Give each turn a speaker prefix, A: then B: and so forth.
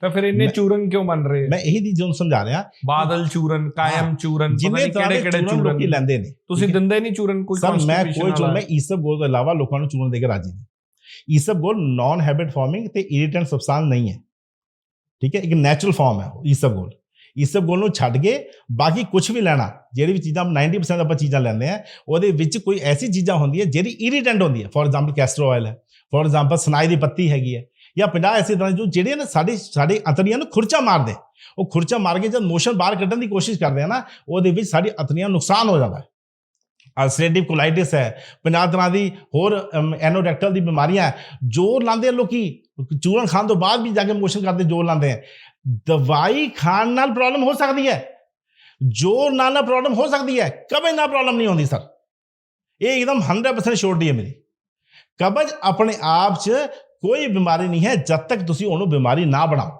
A: ਤਾਂ ਫਿਰ ਇੰਨੇ ਚੂਰਨ ਕਿਉਂ ਬਣ ਰਹੇ
B: ਮੈਂ ਇਹੀ ਦੀ ਤੁਹਾਨੂੰ ਸਮਝਾ ਰਿਹਾ।
A: ਬਾਦਲ ਚੂਰਨ ਕਾਇਮ ਚੂਰਨ ਪਤਾ
B: ਜਿੰਨੇ
A: ਨਹੀਂ ਕਿਹੜੇ ਕਿਹੜੇ
B: ਚੂਰਨ ਲੋਕੀ ਲੈਂਦੇ ਨੇ
A: ਤੁਸੀਂ
B: ਹੈ?
A: ਦਿੰਦੇ ਨਹੀਂ ਚੂਰਨ ਕੋਈ
B: ਸਰ ਮੈਂ ਕੋਈ ਚੂਰਨ? ਮੈਂ ਈਸਬ ਗੋਲ ਤੋਂ ਇਲਾਵਾ ਲੋਕਾਂ ਨੂੰ ਚੂਰਨ ਦੇ ਕੇ ਰਾਜੀ ਨਹੀਂ। ਈਸਬ ਗੋਲ ਨਾਨ ਹੈਬਿਟ ਫਾਰਮਿੰਗ ਤੇ ਇਰੀਟੈਂਟ ਸਬਸਟੈਂਸ ਨਹੀਂ ਹੈ। ਠੀਕ ਹੈ? ਇੱਕ ਨੈਚੁਰਲ ਫਾਰਮ ਹੈ ਉਹ ਈਸਬ ਗੋਲ। ਈਸਬ ਗੋਲ ਨੂੰ ਛੱਡ ਕੇ ਬਾਕੀ ਕੁਝ ਵੀ ਲੈਣਾ ਜਿਹੜੀ ਵੀ ਚੀਜ਼ਾਂ 90% ਆਪਾਂ ਚੀਜ਼ਾਂ ਲੈਂਦੇ ਆ ਉਹਦੇ ਵਿੱਚ ਕੋਈ ਐਸੀ ਚੀਜ਼ਾਂ ਹੁੰਦੀਆਂ ਜਿਹੜੀ ਇਰੀਟੈਂਟ ਹੁੰਦੀ ਹੈ। ਫੋਰ ਐਗਜ਼ਾਮਪਲ ਕੈਸਟਰ ਆਇਲ ਹੈ। ਫੋਰ ਐਗਜ਼ਾਮਪਲ ਸਨਾਈ ਦੀ ਪੱਤੀ ਹੈਗੀ ਹੈ। ਜਾਂ 50 ਐਸੀ ਤਰ੍ਹਾਂ ਜੋ ਜਿਹੜੇ ਨੇ ਸਾਡੇ ਸਾਡੇ ਅੰਤੜੀਆਂ ਨੂੰ ਖੁਰਚਾ ਮਾਰਦੇ ਉਹ ਖੁਰਚਾ ਮਾਰ ਕੇ ਜਦ ਮੋਸ਼ਨ ਬਾਹਰ ਕੱਢਣ ਦੀ ਕੋਸ਼ਿਸ਼ ਕਰਦੇ ਆ ਨਾ, ਉਹਦੇ ਵਿੱਚ ਸਾਡੀ ਅੰਤੜੀਆਂ ਨੂੰ ਨੁਕਸਾਨ ਹੋ ਜਾਂਦਾ ਹੈ। ਅਲਸਰੇਟਿਵ ਕੋਲਾਈਟਿਸ ਹੈ 50 ਤਰ੍ਹਾਂ ਦੀ ਹੋਰ ਐਨੋਡੈਕਟਲ ਦੀ ਬਿਮਾਰੀਆਂ ਹੈ। ਜ਼ੋਰ ਲਾਉਂਦੇ ਆ ਲੋਕੀ, ਚੂਰਨ ਖਾਣ ਤੋਂ ਬਾਅਦ ਵੀ ਜਾ ਕੇ ਮੋਸ਼ਨ ਕਰਦੇ, ਜ਼ੋਰ ਲਾਉਂਦੇ ਆ। ਦਵਾਈ ਖਾਣ ਨਾਲ ਪ੍ਰੋਬਲਮ ਹੋ ਸਕਦੀ ਹੈ। ਜ਼ੋਰ ਨਾਲ ਨਾ ਪ੍ਰੋਬਲਮ ਹੋ ਸਕਦੀ ਹੈ। ਕਬਜ਼ ਨਾਲ ਪ੍ਰੋਬਲਮ ਨਹੀਂ ਹੁੰਦੀ ਸਰ ਇਹ ਇੱਕਦਮ 100% ਸ਼ੋਰਟੀ ਹੈ ਮੇਰੀ। ਕਬਜ਼ ਆਪਣੇ ਆਪ 'ਚ ਕੋਈ ਬਿਮਾਰੀ ਨਹੀਂ ਹੈ ਜਦ ਤੱਕ ਤੁਸੀਂ ਉਹਨੂੰ ਬਿਮਾਰੀ ਨਾ ਬਣਾਓ।